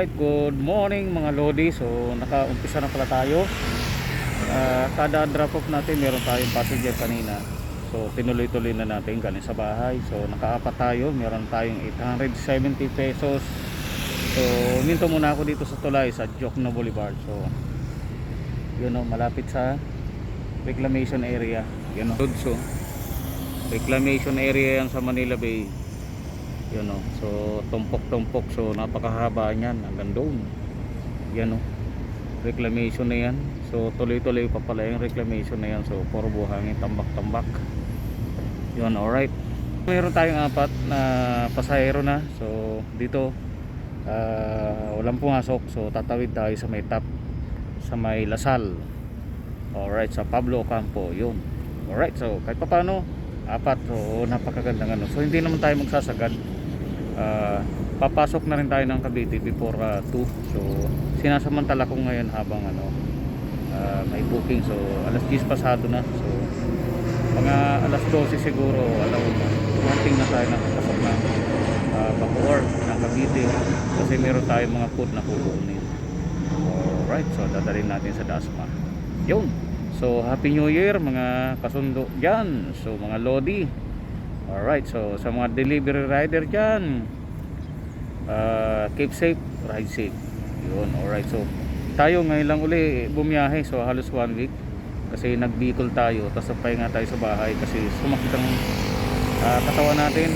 Alright, good morning mga Lodi. So, nakaumpisa na pala tayo. Ah, kada drop off natin, meron tayong passenger kanina. So, tinuloy-tuloy na natin galing sa bahay. So, nakaapat tayo. Meron tayong 870 pesos. So, minto muna ako dito sa Tulay, sa Jokno Boulevard. So, yun o, malapit sa reclamation area. Yun o, so, reclamation area yan sa Manila Bay yun o so tumpok tumpok so napakahaba niyan. Hanggang doon. Yan o reclamation na yan. So tuloy tuloy pa pala yung reclamation na yan. So puro buhangin tambak tambak yun alright. Meron tayong apat na pasahero na. So dito ah, walang pumasok. So tatawid tayo sa may top sa may Lasal. Alright sa Pablo Campo yun. Alright so kahit pa paano apat. So napakagandang ano. So hindi naman tayo magsasagad Ah, papasok na rin tayo ng Cavite before 2 so sinasamantala ko ngayon habang ano ah, may booking. So alas 10 pasado na. So mga alas 12 siguro alam mo dumating na tayo ng pasok ng uh, Bacoor ng Cavite. Kasi meron tayong mga food na kukunin. Alright so dadalhin natin sa Dasma. Yun. So happy new year mga kasundo dyan. So mga Lodi Alright, so sa mga delivery rider dyan, uh, keep safe, ride safe. Yun, alright. So, tayo ngayon lang uli bumiyahe, so halos one week. Kasi nagbikol tayo, tapos pahinga tayo sa bahay kasi sumakit ang uh, katawan natin.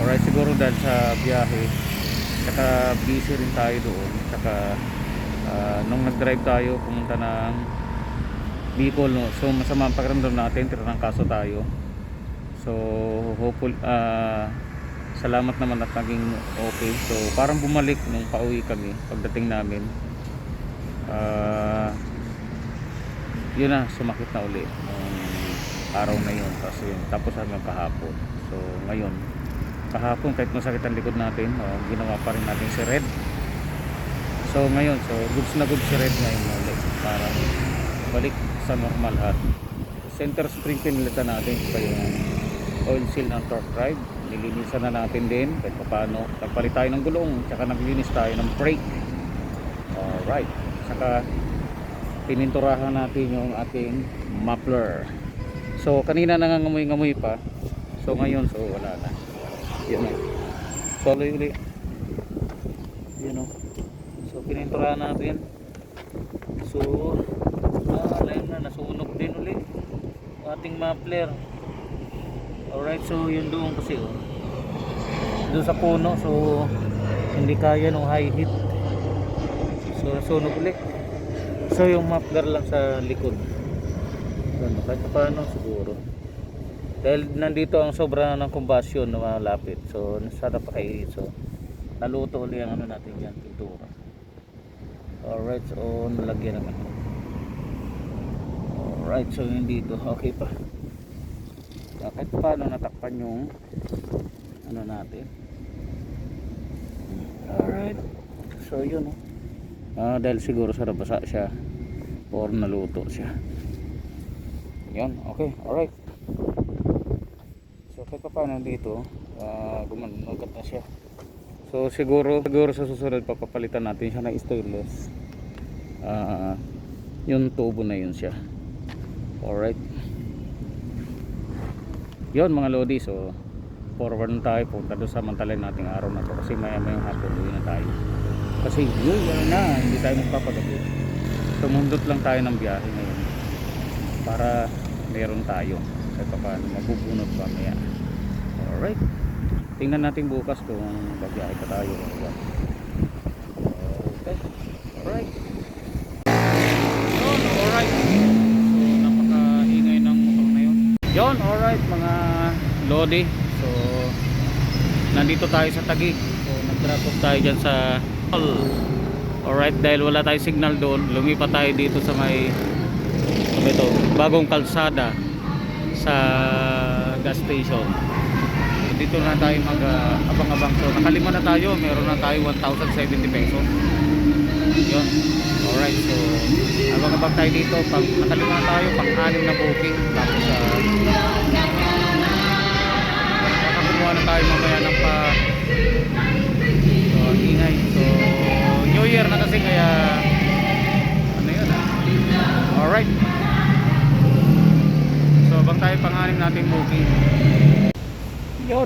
Alright, siguro dahil sa biyahe, saka busy rin tayo doon. Saka uh, nung nag-drive tayo, pumunta ng Bicol, no? so masama ang pakiramdam natin, tirang kaso tayo. So hopeful ah, salamat naman at naging okay. So parang bumalik nung pauwi kami pagdating namin. Ah yun na, sumakit na uli nung araw na yun. Tapos, yun, tapos hanggang kahapon. So ngayon, kahapon kahit masakit ang likod natin, oh, ginawa pa rin natin si Red. So ngayon, so goods na goods si Red ngayon ulit. Para balik sa normal hat. Center spring pinilitan natin pa yung oil seal ng torque drive. Nilinisan na natin din kahit paano nagpalit tayo ng gulong tsaka naglinis tayo ng brake. Alright. Tsaka pininturahan natin yung ating muffler. So kanina nangangamoy-ngamoy pa. So ngayon so wala na. Yun o so ulit yun o so pininturahan natin. So alam na nasunog din yung ating muffler Alright, so yun doon kasi oh. Doon sa puno, so hindi kaya nung high heat. So nasunog ulit. So yung muffler lang sa likod. Ano, kahit pa paano siguro. Dahil nandito ang sobra ng combustion na malapit. So nasara pa kay so naluto ulit ang ano natin yan, pintura. Alright, so nalagyan naman. Alright, so yun dito. Okay pa. Ah, kahit paano natakpan yung ano natin. Alright. So yun oh. ah, dahil siguro sa nabasa siya or naluto siya. Yun okay alright. So kahit paano dito uh, gumanugat na siya. So siguro siguro sa susunod papapalitan natin siya ng stainless. Ah yung tubo na yun siya. Alright yun mga lodi so forward na tayo punta doon sa mantalay nating araw na to. Kasi maya mayang hapon uwi na tayo. Kasi yun na hindi tayo magpapagabi. Sumundot lang tayo ng biyahe ngayon para meron tayo. Kahit pa paano mabubunot pa maya. Alright. Tingnan natin bukas kung babiyahe pa tayo okay alright yun alright so napakaingay ng motor na yun yun alright mga lodi. So nandito tayo sa Taguig so nag drop off tayo dyan sa alright dahil wala tayong signal doon lumipat tayo dito sa may ano ito, bagong kalsada sa gas station. Dito na tayo mag uh, abang-abang. So nakalima na tayo. Meron na tayo 1,070 pesos yun. Alright so abang-abang tayo dito. Pag nakalima na tayo pang-anim na booking. Tapos uh,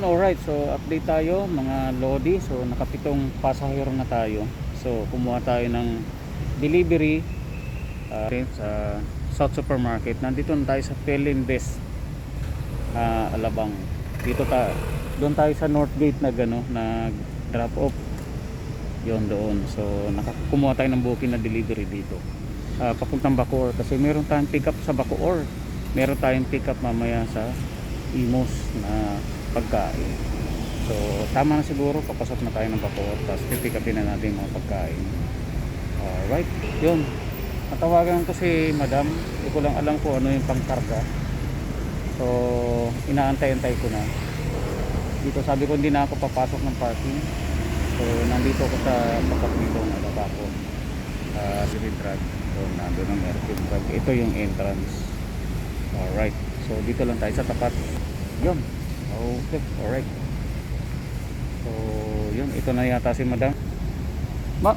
Yun, alright. So update tayo mga Lodi. So nakapitong pasahero na tayo. So kumuha tayo ng delivery uh, sa South Supermarket. Nandito na tayo sa Pelindes uh, Alabang. Dito ta doon tayo sa North Gate na gano nag drop off yon doon so nakakumuha tayo ng booking na delivery dito Ah, papuntang Bacoor kasi meron tayong pick up sa Bacoor meron tayong pick up mamaya sa Imos na pagkain. So tama na siguro papasok na tayo ng Bacoor tapos pipick upin na natin mga pagkain. Alright yun. Natawagan ko si madam. Hindi ko lang alam kung ano yung pangkarga. So inaantay-antay ko na. Dito sabi ko hindi na ako papasok ng parking. So nandito ako sa tapat nito ng Alabaco uh, City Drug. So nandun ang Mercury Drug. Ito yung entrance. Alright. So dito lang tayo sa tapat. Yun okay alright so yun ito na yata si madam ma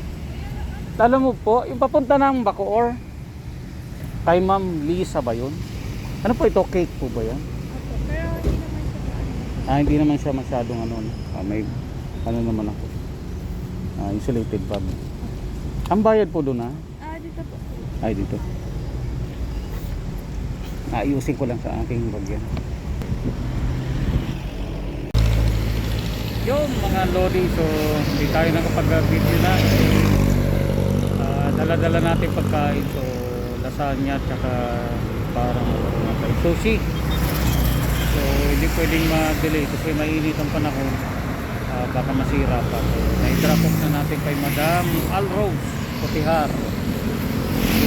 alam mo po yung papunta ng Bacoor kay ma'am Lisa ba yun ano po ito cake po ba yan Ah, hindi naman siya masyadong ano, no? ah, may ano naman ako. Ah, insulated bag. Ang bayad po doon ah. Ah, dito po. Ay dito. Ayusin ko lang sa aking bagyan. Yung mga lodi, so hindi tayo nakapag-video na. Ah, dala-dala natin pagkain. So lasagna tsaka parang mga sushi. So hindi pwedeng ma-delay kasi mainit ang panahon. Ah, baka masira pa. So na-drop na natin kay Madam Alrose Putihar.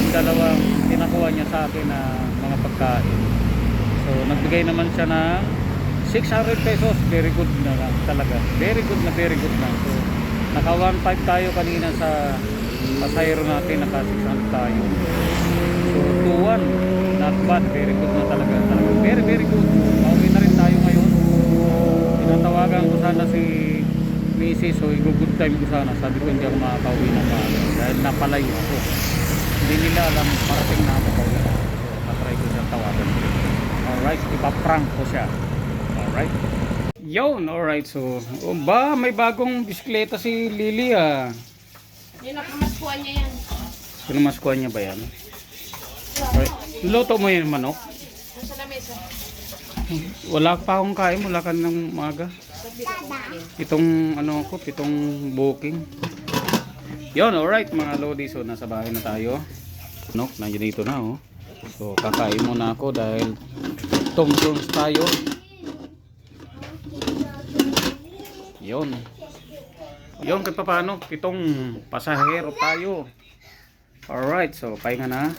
Yung dalawang tinakuha niya sa akin na mga pagkain. So nagbigay naman siya ng 600 pesos. Very good na talaga. Very good na very good na. So naka 1.5 tayo kanina sa pasahero natin. Naka 600 tayo. So 2-1. Not bad. Very good na talaga. talaga. Very very good. Pauwi na rin tayo ngayon. Tinatawagan ko sana si Mrs. So i-good time ko sana. Sabi ko hindi ako makakauwi ng maaga. Dahil napalayo ako. Hindi nila alam parating na ako pauwi. So natry ko siyang tawagan. Alright. Ipaprank ko siya. Alright. Yun, alright. So, oh, ba, may bagong bisikleta si Lily ah. Nakamaskuhan niya yan. Pinamaskuhan niya ba yan? Alright. Luto mo yung manok? Nasa lamesa. Wala pa akong kain, wala ka ng maga. Itong ano ko, pitong booking. Yon, alright mga lodi. So nasa bahay na tayo. No, nandiyan dito na oh. So kakain muna ako dahil Tom Jones tayo. Yon. Yon, kahit paano, pitong pasahero tayo. Alright, so pahinga na.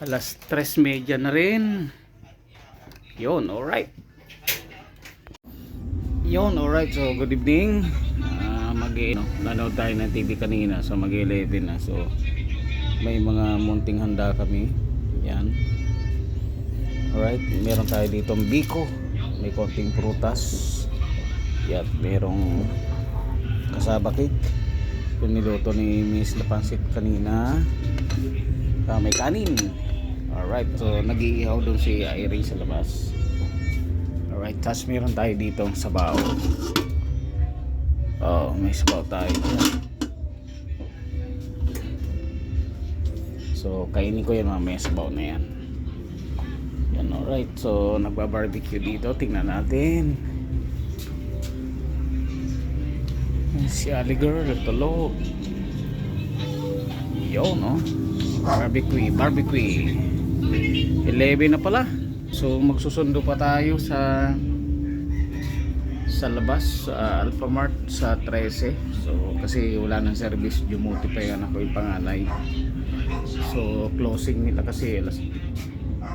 Alas 3.30 na rin. Yon, alright. Yon, alright. So, good evening. Uh, mag no, nanood tayo ng TV kanina. So, mag 11 na. So, may mga munting handa kami. Yan. Alright. Meron tayo dito biko. May konting prutas. Yan. Merong kasaba cake. Yung niluto ni Miss Lapansit kanina. Ah, may kanin. Alright, so nag-iihaw doon si Irene sa labas. Alright, tapos meron tayo dito sabaw. Oh, may sabaw tayo. So, kainin ko yan mamaya sabaw na yan. Yan, alright. So, nagba-barbecue dito. Tingnan natin. Si Ali Girl, tulog. Yo, no? Barbecue, barbecue. 11 na pala. So magsusundo pa tayo sa sa labas sa Alphamart sa 13. So kasi wala nang service, dumuti pa yan ako yung panganay. So closing nila kasi alas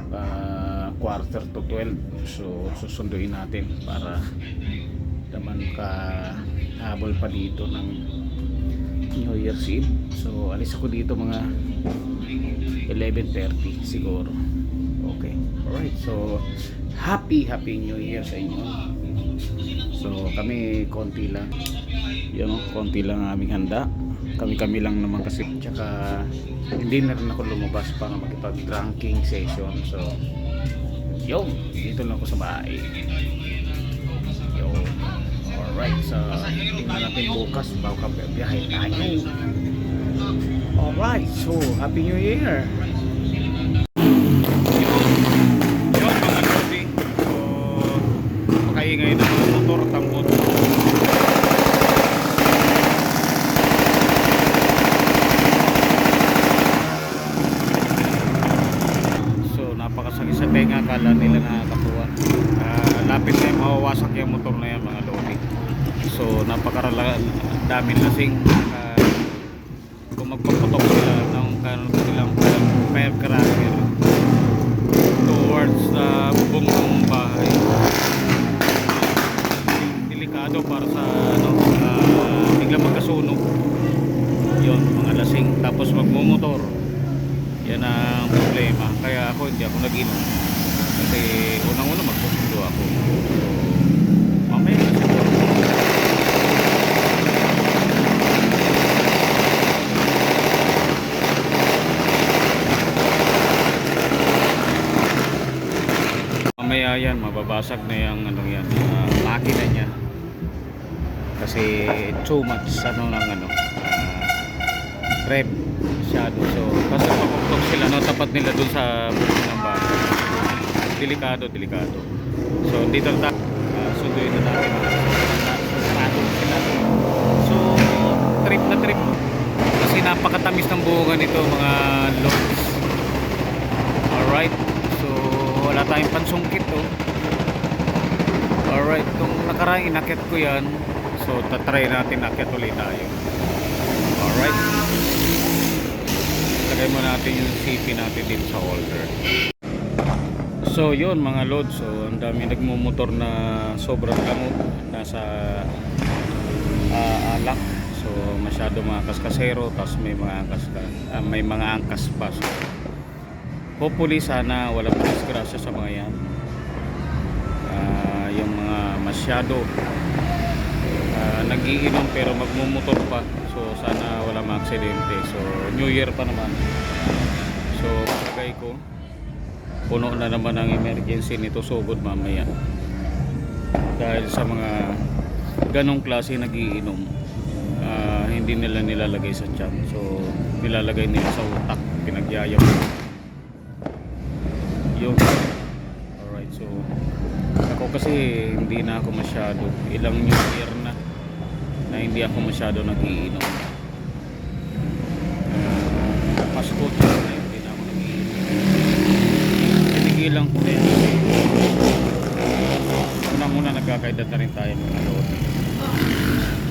ah, quarter to 12. So susunduin natin para naman ka habol pa dito ng New Year's Eve. So alis ako dito mga 11.30 siguro. Okay. Alright. So, happy, happy New Year sa inyo. So, kami konti lang. Yan o, konti lang ang aming handa. kami-kami lang naman kasi tsaka hindi na rin ako lumabas para makipag-drinking session so yo dito lang ako sa bahay alright so tingnan natin bukas bago ka biyahe tayo alright so happy new year yun mga lodi so makaingay na mga motor tambot So napakasakit sa nila nakakapuwa. Ah, lapit na yung mawawasak yung motor na yan mga. So napakarala daming lasing. Ah, kung magpaputok sila ng kanon silang firecracker towards the bubong ng bahay. Delikado para sa ano, ah, biglang magkasunog. Yon, mga lasing tapos magmumotor yan ang problema kaya ako hindi ako nag-inom kasi unang-una magsusundo ako so mamaya na siguro mamaya yan mababasag na yung ano yan ah, makina niya. Kasi too much ano ng ano ah, rep masyado. So basta paputok sila no tapat nila dun sa bukong ng delikado delikado. So dito na uh, sunduin na natin so trip na trip. Kasi napakatamis ng buhungan nito mga logs alright so wala tayong pansungkit oh. Alright kung nakaraan inakit ko yan so tatry natin akit ulit tayo. Alright. Lagay mo natin yung CP natin dito sa holder. So yun mga load so ang dami nagmumotor na sobrang lango nasa ah, alak so masyado mga kaskasero tapos may mga angkas ka, ah, may mga angkas pa. So hopefully sana walang disgrasya sa mga yan. Ah, yung mga masyado ah, nagiinom pero magmumotor pa. So sana wala mga aksidente. So new year pa naman. So palagay ko puno na naman ang emergency nito. Sugod mamaya. Dahil sa mga ganong klase nagiinom ah, hindi nila nilalagay sa tiyan. So nilalagay nila sa utak. Pinagyayaw yun. Alright so ako kasi hindi na ako masyado. Ilang new year na na hindi ako masyado nagiinom. Uh, Pasko na hindi na ako nagiinom. Tinigilan ko na yan una muna nagkakaedad na rin tayo mga lord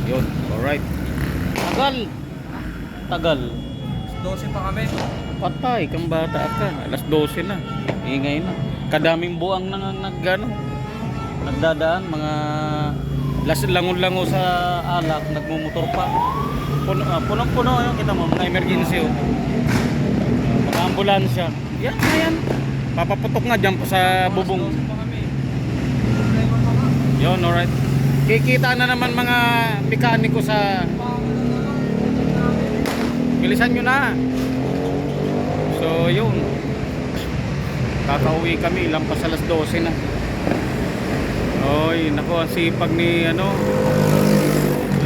yun alright. Tagal! Tagal 12 pa kami. patay kang bata ka alas 12 na. Ingay na. Kadaming buang na nag ano, nagdadaan. Mga las langon-lango sa alak nagmumotor pa. Puno ah, punong-puno yung kita mo mga emergency oh. Mga ambulansya. Yan na yan. Papaputok nga dyan sa bubong. 12 pa kami. yun alright. Kikita na naman mga mekaniko sa bilisan nyo na. So yun. Kakauwi kami lampas alas 12 na. Oy nako ang sipag ni ano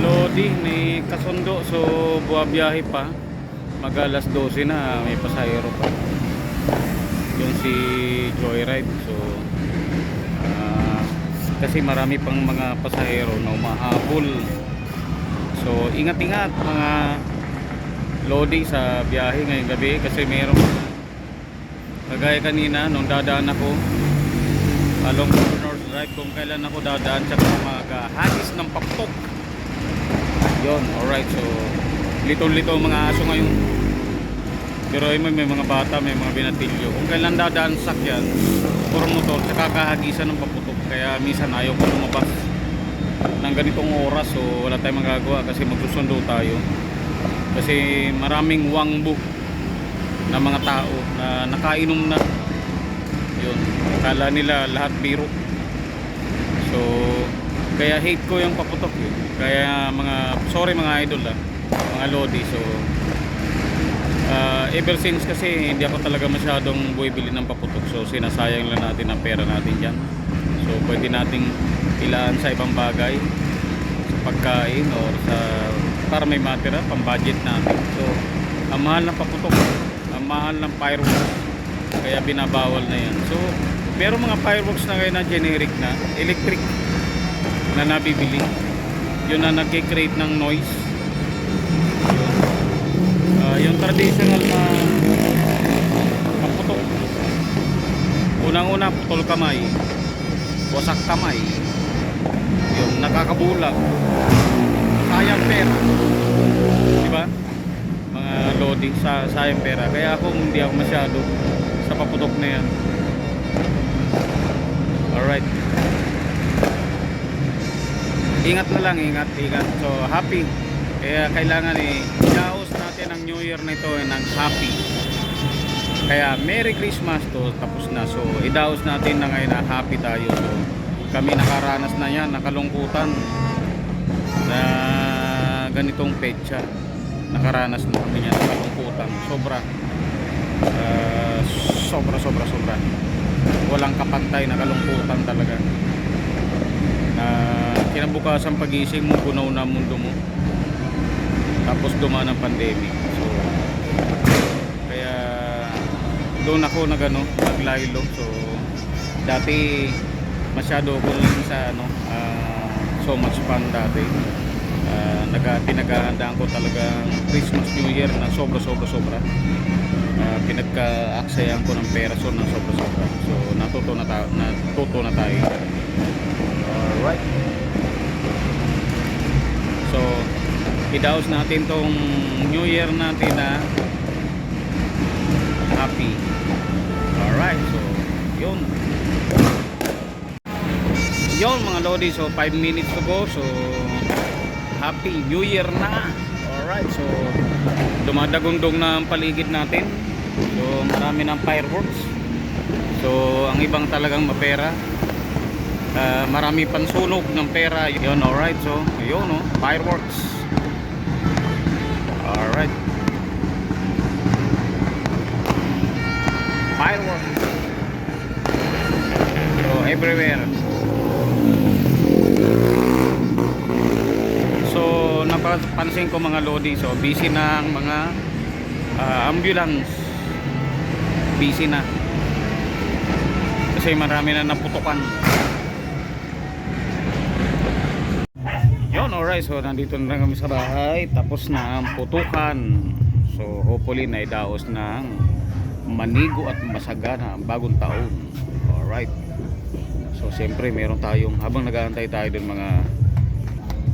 Lodi ni Kasundo. So buwabiyahe pa. Mag alas 12 na may pasahero pa. Yung si Joyride. So ah, kasi marami pang mga pasahero na umahabol. So ingat-ingat mga Lodi sa biyahe ngayong gabi kasi meron kagaya kanina nung dadaan ako along North Drive kung kailan ako dadaan tsaka maghahagis ng paptok yon alright so litong-lito ang mga aso ngayon. Pero ay may, may mga bata may mga binatilyo. Kung kailan dadaan sa sakyan puro motor tsaka kahagisan ng paputok. Kaya minsan ayaw ko lumabas ng ganitong oras so wala tayong magagawa kasi magsusundo tayo kasi maraming wangbu na mga tao na nakainom na yun akala nila lahat biro so kaya hate ko yung paputok yun kaya mga sorry mga idol ah mga lodi. So, ah, ever since kasi hindi ako talaga masyadong buibili ng paputok. So, sinasayang lang natin ang pera natin dyan. So, pwede nating ilaan sa ibang bagay. Sa pagkain or sa para may matira, pang budget natin. So, ang mahal ng paputok, ang mahal ng fireworks. Kaya binabawal na yan. So, meron mga fireworks na ngayon na generic na, electric na nabibili. Yun na nagkikreate ng noise. Yun. Ah, yung traditional na paputok. Unang-una, putol kamay. Wasak kamay. Yung nakakabulag. Sayang pera. Di ba? Lodi sa sayang pera. Kaya ako hindi ako masyado sa paputok na yan. Alright. Ingat na lang, ingat, ingat. So, happy. Kaya kailangan eh, iaos natin ang New Year na ito eh, ng happy. Kaya Merry Christmas to tapos na. So, idaos natin na ngayon na happy tayo. So, kami nakaranas na yan, nakalungkutan na ganitong petsa. Nakaranas na kami yan, nakalungkutan. Sobra. Ah, sobra, sobra, sobra. Walang kapantay na kalungkutan talaga. Na kinabukasan pagising mo, gunaw na mundo mo. Tapos dumaan ang pandemic. So, kaya doon ako nag ano, naglaylo. So, dati masyado ako lang sa ano, ah, so much fun dati. Uh, naga, pinaghahandaan ko talagang Christmas New Year na sobra sobra sobra. Uh, pinagka-aksayan ko ng pera so na sobra sobra. So natuto na tayo, natuto na tayo. Alright. So, idaos natin tong New Year natin na happy. Alright, so yun. Yun mga lodi, so 5 minutes to go. So, happy New Year na. Alright, so dumadagundong na ang paligid natin. So, marami ng fireworks. So, ang ibang talagang mapera. Ah, marami pansunog ng pera. Yun, alright. So, yun, oh, fireworks. Alright. Fireworks. So, everywhere. So, napapansin ko mga lodi. So, busy na ang mga ah, ambulance. Busy na. Kasi marami na naputukan. Yun, alright. So, nandito na kami sa bahay. Tapos na ang putukan. So, hopefully, naidaos ng manigo at masagana ang bagong taon. Alright. So, siyempre, meron tayong, habang nag-aantay tayo dun mga,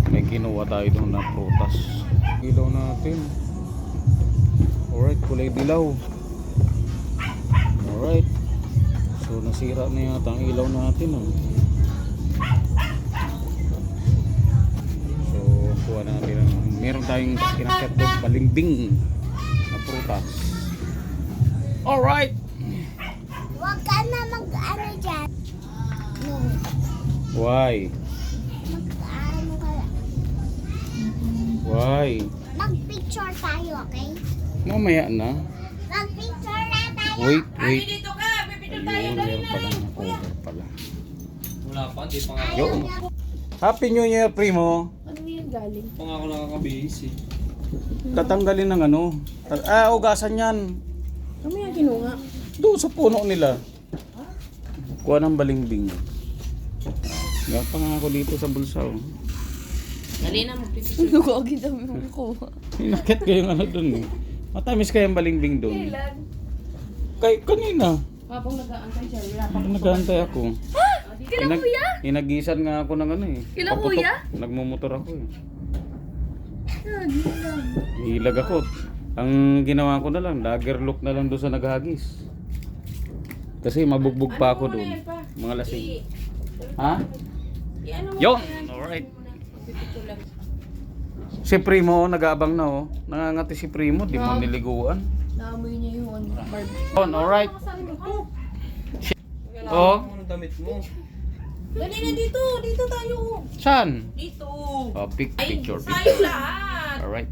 may ginawa tayo dun na prutas. Ilaw natin. Alright, kulay dilaw. Alright. So, nasira na yata ang ilaw natin. Oh. So, kuha natin ang meron tayong inakyat doon balimbing na prutas. Alright! Huwag ka na mag-ano dyan. No, Why? Why? Mag-picture tayo, okay? Mamaya na. Mag-picture na tayo. Wait, Ay, wait. dito ka. Pipindot tayo. Ayun, meron pala na cover pala. Wala pa, hindi pa nga. Yun. Happy New Year, primo. Ano yung galing? Pa nga ako nakakabihis eh. Tatanggalin ng ano. Ah, ugasan yan. Kami yung kinuha. Doon sa puno nila. Kuha ng pa nga ako dito sa bulsa. Oh. Dali na, magpipicture. Ano ko agad ang kuha? Inakit ko yung ano dun eh. Matamis kayang balimbing dun. Kailan? Kay, kanina. Habang nag-aantay siya, wala pa. Nagantay ako. Kila Inag- kuya? Inagisan nga ako ng ano eh. Kila Paputok. kuya? Nagmumotor ako eh. Ah. Hilag ako. Ang ginawa ko na lang, dagger look na lang doon sa naghagis. Kasi mabugbog pa ako doon. Mga lasing. Ha? Yun! yan? Alright. Si Primo, nag-aabang na oh. Nangangati si Primo, di mo niliguan. Naamoy niya yung ano, Barbie. On, alright. Oh. damit mo. Dali na dito. Dito tayo. Saan? Dito. Oh, pic Ay, picture. sa'yo lahat. Alright.